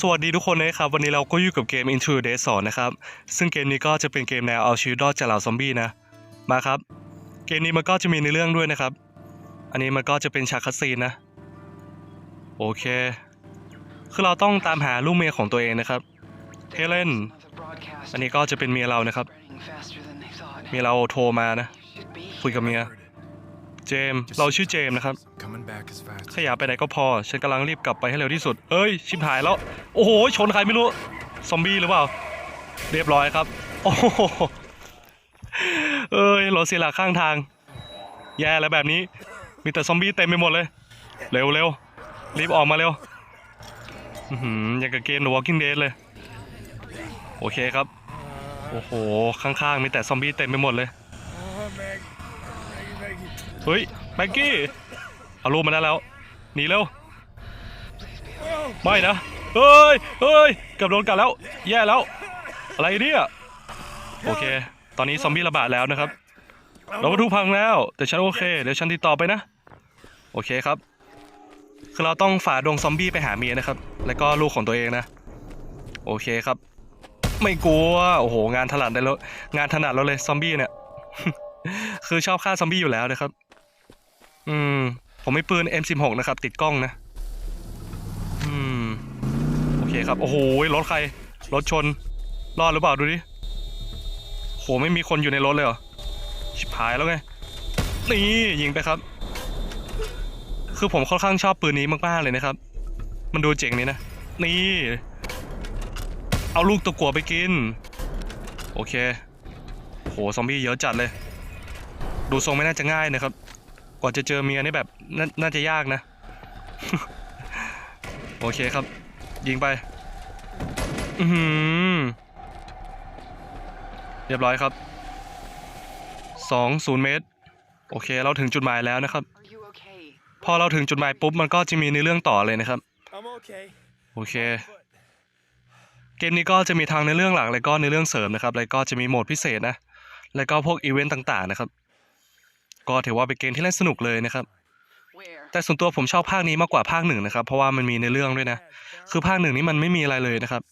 สวัสดีทุกคนนะครับ วันนี้เราก็อยู่กับเกม Into the Dead 2นะครับ ซึ่งเกมนี้ก็จะเป็นเกมแนวเอาชีวิตรอดจากเหล่าซอมบี้นะ มาครับ เกมนี้มันก็จะมีในเรื่องด้วยนะครับ อันนี้มันก็จะเป็นฉากคัสซีนนะ โอเค คือเราต้องตามหาลูกเมียของตัวเองนะครับเฮเลนอันนี้ก็จะเป็นเมียเรานะครับ เมียเราโทรมานะ คุยกับเมีย เจมส์เราชื่อเจมส์นะครับ Coming back as fast ขยะไปไหนก็พอ ฉันกำลังรีบกลับไปให้เร็วที่สุด เอ้ย ชิบหายแล้ว โอ้โห ชนใครไม่รู้ ซอมบี้หรือเปล่า เรียบร้อยครับ โอ้โห เอ้ยรถเสียหลักข้างทาง แย่แล้วแบบนี้ มีแต่ซอมบี้เต็มไปหมดเลย เร็วเร็วรีบออกมาเร็วอือหืออย่างกับเกม The Walking Dead เลย โอเคครับ โอ้โห ข้างๆ มีแต่ซอมบี้เต็มไปหมดเลย แม็กกี้เอาลูกมาได้แล้วหนีเร็วไม่นะเฮ้ยเฮ้ยเกือบโดนกัดแล้ว แย่แล้ว อะไรเนี่ยโอเค ตอนนี้ซอมบี้ระบาดแล้วนะครับเราก็ทุกพังแล้ว แต่ฉันโอเค เดี๋ยวฉันติดต่อไปนะ โอเคครับ คือเราต้องฝ่าดงซอมบี้ไปหาเมียนะครับ แล้วก็ลูกของตัวเองนะ โอเคครับ ไม่กลัว โอ้โห งานถนัดได้แล้ว งานถนัดเราเลยซอมบี้เนี่ย คือชอบฆ่าซอมบี้อยู่แล้วนะครับ อืม ผมม่ปืน M16 นะครับ ติดกล้องนะ อืม โอเคครับ โอ้โห รถใคร รถชน รอดหรือเปล่าดูดิโห ไม่มีคนอยู่ในรถเลยเหรอ ชิบหายแล้วไง นี่ยิงไปครับ คือผมค่อนข้างชอบปืนนี้มากๆเลยนะครับ มันดูเจ๋งนี่นะ นี่ เอาลูกตะกัวไปกิน โอเค โห ซอมบี้เยอะจัดเลย ดูทรงไม่น่าจะง่ายนะครับ ว่าจะเจอเมียนี่แบบนาน่าจะยากนะ โอเคครับ ยิงไป อือหือเรียบร้อยครับสองศูนย์เมตร โอเค เราถึงจุดหมายแล้วนะครับ Are you okay? พอเราถึงจุดหมายปุ๊บ มันก็จะมีในเรื่องต่อเลยนะครับ I'm okay. โอเค เกมนี้ก็จะมีทางในเรื่องหลัก แล้วก็ในเรื่องเสริมนะครับ แล้วก็จะมีโหมดพิเศษนะ แล้วก็พวกอีเวนต์ต่างๆนะครับ ก็ถือว่าเป็นเกมที่เล่นสนุกเลยนะครับ แต่ส่วนตัวผมชอบภาคนี้มากกว่าภาคหนึ่งนะครับ เพราะว่ามันมีในเรื่องด้วยนะ คือภาคหนึ่งนี่มันไม่มีอะไรเลยนะครับ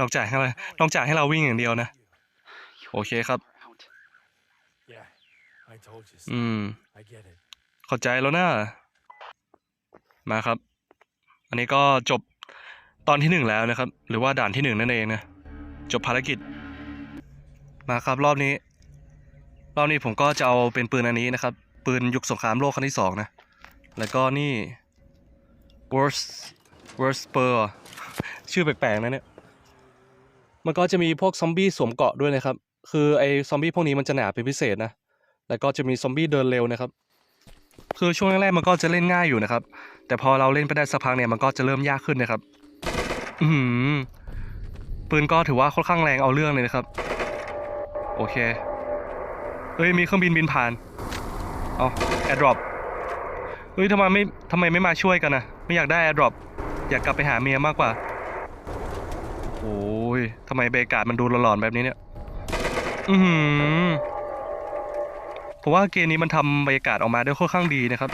นอกจากให้เรานอกจากให้เราวิ่งอย่างเดียวนะ โอเคครับ อืม เข้าใจแล้วนะมาครับ อันนี้ก็จบตอนที่หนึ่งแล้วนะครับ หรือว่าด่านที่หนึ่งนั่นเองนะ จบภารกิจ มาครับรอบนี้ รอบนี้ผมก็จะเอาเป็นปืนอันนี้นะครับ ปืนยุคสงครามโลกครั้งที่สองนะ แล้วก็นี่ worst worst spur ชื่อแปลกๆนะเนี่ย มันก็จะมีพวกซอมบี้สวมเกาะด้วยนะครับ คือไอ้ซอมบี้พวกนี้มันจะหนาเป็นพิเศษนะ แล้วก็จะมีซอมบี้เดินเร็วนะครับ คือช่วงแรกๆมันก็จะเล่นง่ายอยู่นะครับ แต่พอเราเล่นไปได้สักพักเนี่ยมันก็จะเริ่มยากขึ้นนะครับ อือหือปืนก็ถือว่าค่อนข้างแรงเอาเรื่องเลยนะครับ โอเค เฮ้ยมีเครื่องบินบินผ่าน เอาแอร์ดรอปเฮ้ยทำไมไม่ทำไมไม่มาช่วยกันนะไม่อยากได้แอร์ดรอปอยากกลับไปหาเมียมากกว่า โอ้ยทำไมเบรรยากาศมันดูหลอนๆแบบนี้เนี่ย อือหือผมว่าเกมนี้มันทำบรรยากาศออกมาได้ค่อนข้างดีนะครับ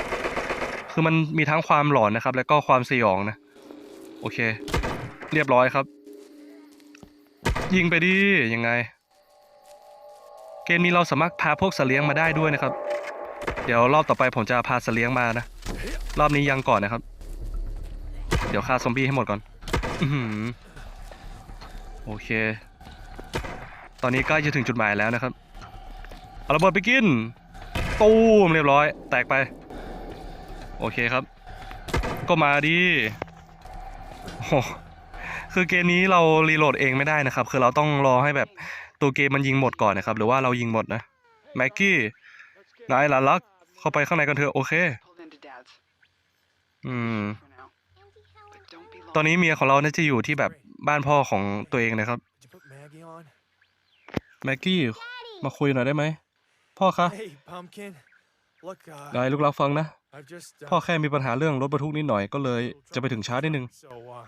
คือมันมีทั้งความหลอนนะครับ แล้วก็ความสยองนะ โอเค เรียบร้อยครับ ยิงไปดิยังไง เกมนี้เราสามารถพาพวกสัตว์เลี้ยงมาได้ด้วยนะครับ เดี๋ยวรอบต่อไปผมจะพาสเลี้ยงมานะ รอบนี้ยังก่อนนะครับ เดี๋ยวฆ่าซอมบี้ให้หมดก่อนอโอเค ตอนนี้ใกล้จะถึงจุดหมายแล้วนะครับ เอาระเบิดไปกิน ตูมเรียบร้อย แตกไป โอเคครับ ก็มาดิโอ้คือเกมนี้เรารีโหลดเองไม่ได้นะครับ คือเราต้องรอให้แบบตัวเกมมันยิงหมดก่อนนะครับ หรือว่าเรายิงหมดนะ แม็กกี้ นายหลานรัก เข้าไปข้างในกันเถอะโอเค Pulled into Dad's อืม for now. But don't be ตอน long. นี้เมียของเราน่าจะอยู่ที่แบบบ้านพ่อของตัวเองนะครับ Did you put Maggie on? แม็กกี้ มาคุยหน่อยได้ไหม พ่อคะ Hey, Pumpkin. Look, uh, นายลูกรักฟังนะ I've just. พ่อ Uh, แค่มีปัญหาเรื่องรถบรรทุกนิดหน่อยก็เลยจะไปถึงช้านิดนึง So, uh,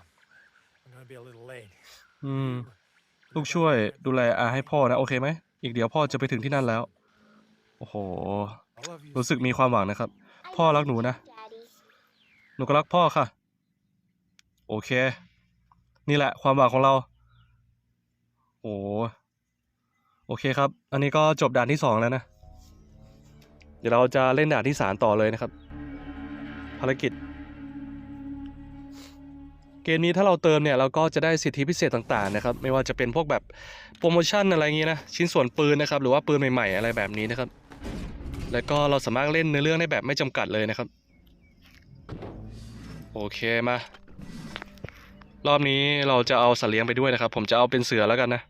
I'm gonna be a little late. อืม ลูกช่วยดูแลอาให้พ่อนะ โอเคไหม อีกเดี๋ยวพ่อจะไปถึงที่นั่นแล้ว โอ้โห I love you. รู้สึกมีความหวังนะครับ พ่อรักหนูนะ หนูก็รักพ่อค่ะ โอเค นี่แหละความหวังของเรา โอ้โอเคครับ อันนี้ก็จบด่านที่สองแล้วนะ เดี๋ยวเราจะเล่นด่านที่สามต่อเลยนะครับ ภารกิจ เกมนี้ถ้าเราเติมเนี่ยเราก็จะได้สิทธิพิเศษต่างๆนะครับ ไม่ว่าจะเป็นพวกแบบโปรโมชั่นอะไรอย่างงี้นะ ชิ้นส่วนปืนนะครับ หรือว่าปืนใหม่ๆ อะไรแบบนี้นะครับ แล้วก็เราสามารถเล่นเนื้อเรื่องได้แบบไม่จำกัดเลยนะครับ โอเคมารอบนี้เราจะเอาสัตว์เลี้ยงไปด้วยนะครับ ผมจะเอาเป็นเสือแล้วกันนะ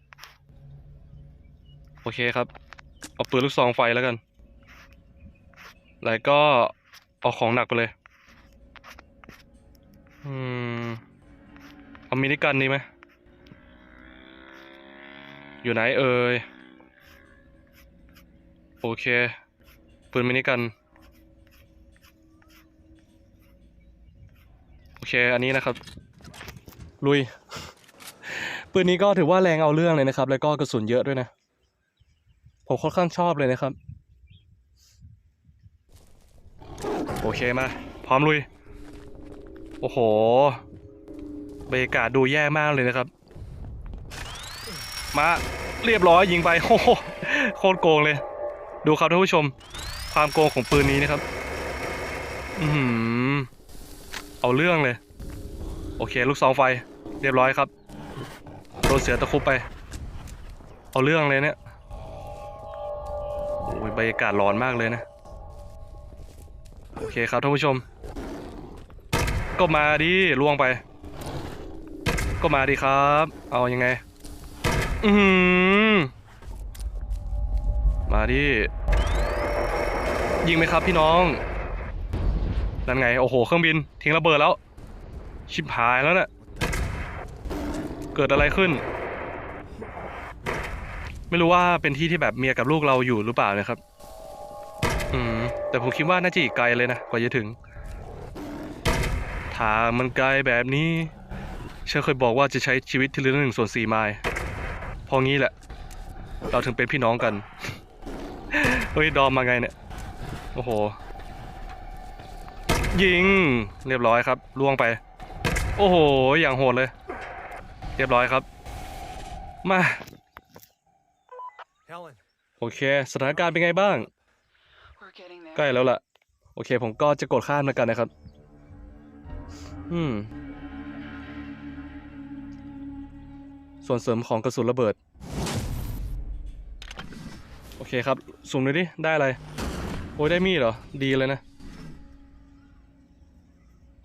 โอเคครับ เอาปืนลูกซองไฟแล้วกัน แล้วก็เอาของหนักไปเลย อืม เอามินิกันดีไหม อยู่ไหนเอ่ย โอเค ปืนมินิกัน โอเค อันนี้นะครับ ลุย ปืนนี้ก็ถือว่าแรงเอาเรื่องเลยนะครับ แล้วก็กระสุนเยอะด้วยนะ ผมค่อนข้างชอบเลยนะครับ โอเคมา พร้อมลุย โอ้โหบรรยากาศดูแย่มากเลยนะครับ มาเรียบร้อยยิงไปโอ้โหโคตรโกงเลย ดูครับท่านผู้ชม ความโกงของปืนนี้นะครับ อือหือเอาเรื่องเลย โอเค ลูกซองไฟ เรียบร้อยครับ โดนเสือตะคุบไป เอาเรื่องเลยเนี่ย โอ้ยบรรยากาศร้อนมากเลยนะ โอเคครับท่านผู้ชม ก็มาดิล่วงไป ก็มาดิครับ เอายังไง อือหือมาดิ ยิงไหมครับพี่น้องนั่นไง โอ้โห เครื่องบิน ทิ้งระเบิดแล้ว ชิบหายแล้วเนี่ยเกิดอะไรขึ้น ไม่รู้ว่าเป็นที่ที่แบบเมียกับลูกเราอยู่หรือเปล่านะครับ อืม แต่ผมคิดว่าน่าจะอีกไกลเลยนะ กว่าจะถึงทางมันไกลแบบนี้ฉันเคยบอกว่าจะใช้ชีวิตที่เหลือหนึ่งส่วนสี่ไมล์พองี้แหละ เราถึงเป็นพี่น้องกัน เฮ้ย ดอมมาไงเนี่ย โอ้โห ยิง เรียบร้อยครับ ล่วงไป โอ้โห อย่างโหดเลย เรียบร้อยครับ มา Helen, โอเค สถานการณ์เป็นไงบ้าง We're getting there. ใกล้แล้วล่ะ โอเค ผมก็จะกดข้ามแล้วกันนะครับ อืม ส่วนเสริมของกระสุนระเบิด โอเคครับ สุ่มดูดิ ได้อะไร โอ้ยได้มีดเหรอ ดีเลยนะ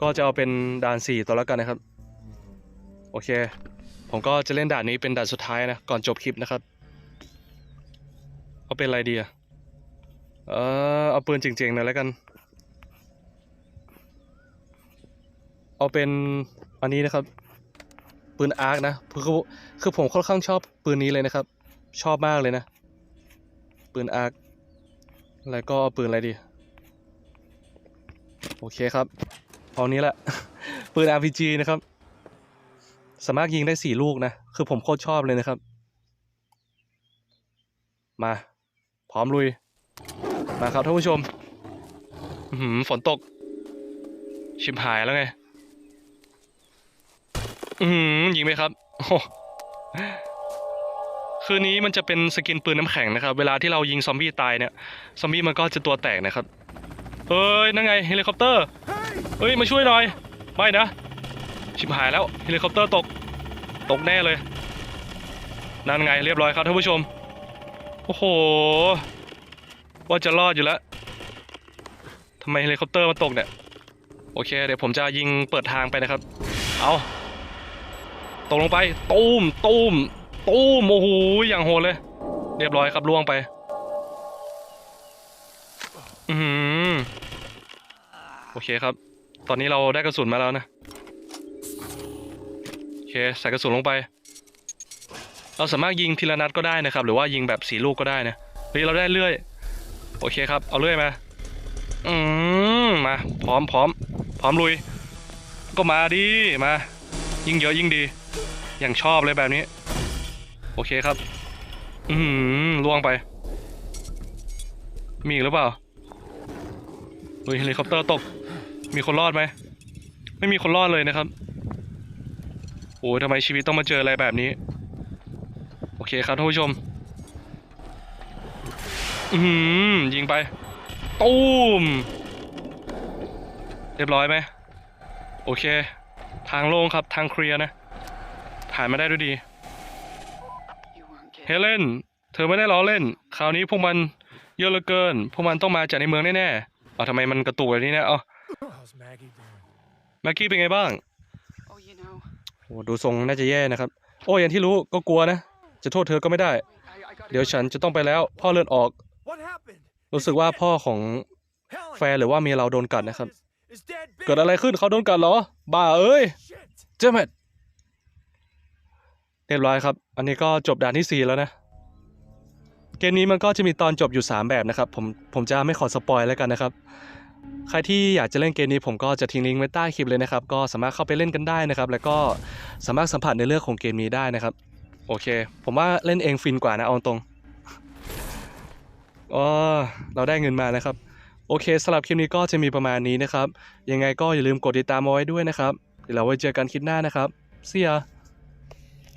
ก็จะเอาเป็นด่านสี่ต่อแล้วกันนะครับ โอเค ผมก็จะเล่นด่านนี้เป็นด่านสุดท้ายนะ ก่อนจบคลิปนะครับ เอาเป็นอะไรดีอะเออเอาปืนจริงๆหน่อยแล้วกัน เอาเป็นอันนี้นะครับ ปืนอาร์คนะคือคือผมค่อนข้างชอบปืนนี้เลยนะครับ ชอบมากเลยนะ ปืนอาร์ค แล้วก็เอาปืนอะไรดี โอเคครับเอานี้แหละ ปืน RPG นะครับ สามารถยิงได้สี่ลูกนะ คือผมโคตรชอบเลยนะครับ มา พร้อมลุย มาครับท่านผู้ชมหือฝนตก ชิมหายแล้วไง อือหือยิงไหมครับโอ้ คืนนี้มันจะเป็นสกินปืนน้ำแข็งนะครับ เวลาที่เรายิงซอมบี้ตายเนี่ย ซอมบี้มันก็จะตัวแตกนะครับเฮ้ย นั่นไงเฮลิคอปเตอร์ เฮ้ย มาช่วยหน่อย ไม่นะ ชิบหายแล้ว เฮลิคอปเตอร์ตก ตกแน่เลย นั่นไงเรียบร้อยครับท่านผู้ชม โอ้โห ว่าจะรอดอยู่แล้วทำไมเฮลิคอปเตอร์มันตกเนี่ย โอเค เดี๋ยวผมจะยิงเปิดทางไปนะครับ เอาตกลงไป ตูมตูม ตูมโอ้โหอย่างโหดเลย เรียบร้อยครับล่วงไป อือหือโอเคครับ ตอนนี้เราได้กระสุนมาแล้วนะโอเคใส่กระสุนลงไป เราสามารถยิงทีละนัดก็ได้นะครับ หรือว่ายิงแบบสีลูกก็ได้นะเฮ้ยเราได้เลื่อย โอเคครับ เอาเลื่อยมาอืมมา พร้อมพร้อมพร้อมลุย ก็มาดิมา ยิ่งเยอะยิ่งดี อย่างชอบเลยแบบนี้ โอเคครับ อืมล่วงไป มีอีกหรือเปล่าเฮ้ยเฮลิคอปเตอร์ตก มีคนรอดไหม ไม่มีคนรอดเลยนะครับ โอ้ยทำไมชีวิตต้องมาเจออะไรแบบนี้ โอเคครับท่านผู้ชม อืมยิงไป ตูม เรียบร้อยไหม โอเค ทางโล่งครับ ทางเคลียร์นะ ผ่านมาได้ด้วยดี เฮ kidding. เลนเธอไม่ได้ล้อเล่น คราวนี้พวกมันเยอะเหลือเกิน พวกมันต้องมาจากในเมืองแน่ๆเอาทำไมมันกระตุกแบบนี้เนี่ยเอ้า How's Maggie doing? แม็กกี้เป็นไงบ้าง Oh, you know. โอ้ดูทรงน่าจะแย่นะครับ โอ้ยอย่างที่รู้ก็กลัวนะ จะโทษเธอก็ไม่ได้ Wait, I, I gotta เดี๋ยว go ฉันจะต้องไปแล้ว พ่อเลือดออก What happened? รู้สึกว่าพ่อของ Helen, แฟนหรือว่าเมียเราโดนกัดนะครับ is, is dead เกิดอะไรขึ้นเขาโดนกัดเหรอ บ้าเอ้ย Shit. เจ๊แมด เรียบร้อยครับ อันนี้ก็จบด่านที่ 4 แล้วนะ เกมนี้มันก็จะมีตอนจบอยู่ 3 แบบนะครับ ผมผมจะไม่ขอสปอยแล้วกันนะครับ ใครที่อยากจะเล่นเกมนี้ผมก็จะทิ้งลิงก์ไว้ใต้คลิปเลยนะครับ ก็สามารถเข้าไปเล่นกันได้นะครับ แล้วก็สามารถสัมผัสในเรื่องของเกมนี้ได้นะครับ โอเค ผมว่าเล่นเองฟินกว่านะเอาตรงอ๋อเราได้เงินมานะครับ โอเคสำหรับคลิปนี้ก็จะมีประมาณนี้นะครับ ยังไงก็อย่าลืมกดติดตามเอาไว้ด้วยนะครับเดี๋ยวเราไว้เจอกันคลิปหน้านะครับ See ya